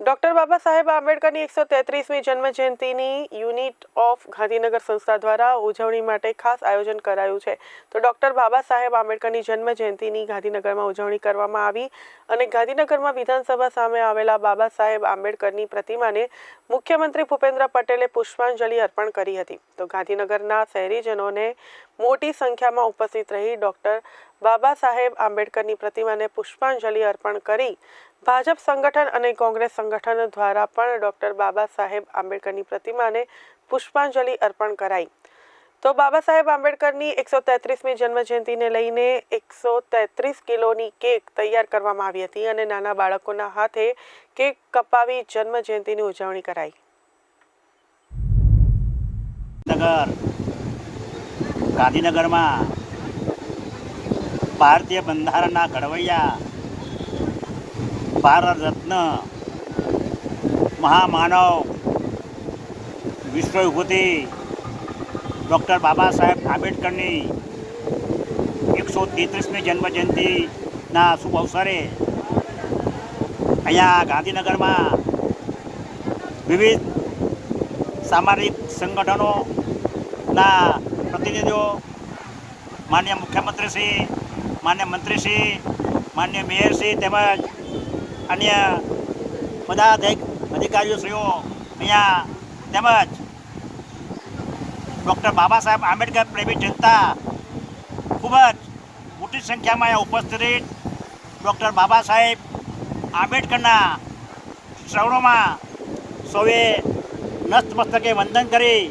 Doctor બાબા સાહેબ આંબેડકરની એકસો તેત્રીસમી જન્મજયંતિની યુનિટ ઓફ ગાંધીનગર સંસ્થા દ્વારા ઉજવણી માટે ખાસ આયોજન કરાયું છે. તો ડોક્ટર બાબા સાહેબ આંબેડકરની જન્મ જયંતિની ગાંધીનગરમાં ઉજવણી કરવામાં આવી અને ગાંધીનગરમાં વિધાનસભા સામે આવેલા બાબા સાહેબ આંબેડકરની પ્રતિમાને મુખ્યમંત્રી ભૂપેન્દ્ર પટેલે પુષ્પાંજલિ અર્પણ કરી હતી. તો ગાંધીનગરના શહેરીજનોને મોટી સંખ્યામાં ઉપસ્થિત રહી ડોક્ટર બાબા સાહેબ આંબેડકરની પ્રતિમાને પુષ્પાંજલિ અર્પણ કરી ભાજપ સંગઠન અને કોંગ્રેસ સંગઠન દ્વારા પણ ડોક્ટર બાબા સાહેબ આંબેડકરની પ્રતિમાને પુષ્પાંજલિ અર્પણ કરાઈ. તો બાબા સાહેબ આંબેડકરની એકસો તેત્રીસમી જન્મજયંતિને લઈને એકસો તેત્રીસ કિલોની કેક તૈયાર કરવામાં આવી હતી અને નાના બાળકોના હાથે કેક કપાવી જન્મજયંતિની ઉજવણી કરાઈ. ગાંધીનગરમાં ભારતીય બંધારણના ઘડવૈયા, ભારત રત્ન, મહામાનવ વિશ્વ વિભૂતિ ડૉક્ટર બાબા સાહેબ આંબેડકરની એકસો તેત્રીસમી જન્મજયંતિના શુભ અવસરે અહીંયા ગાંધીનગરમાં વિવિધ સામાજિક સંગઠનોના પ્રતિનિધિઓ, માન્ય મુખ્યમંત્રીશ્રી માન્ય મંત્રીશ્રી, માન્ય મેયરશ્રી તેમજ અન્ય બધા અધિક અધિકારીઓશ્રીઓ અહીંયા તેમજ ડૉક્ટર બાબા સાહેબ આંબેડકર પ્રેમી જનતા ખૂબ જ મોટી સંખ્યામાં અહીંયા ઉપસ્થિત. ડૉક્ટર બાબા સાહેબ આંબેડકરના શ્રવણોમાં સૌએ નસ્તમસ્તકે વંદન કરી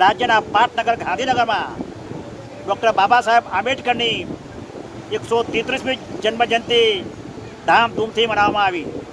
રાજ્યના પાટનગર ગાંધીનગરમાં ડૉક્ટર બાબા સાહેબ આંબેડકરની એકસો તેત્રીસમી જન્મજયંતિ ધામધૂમથી મનાવવામાં આવી.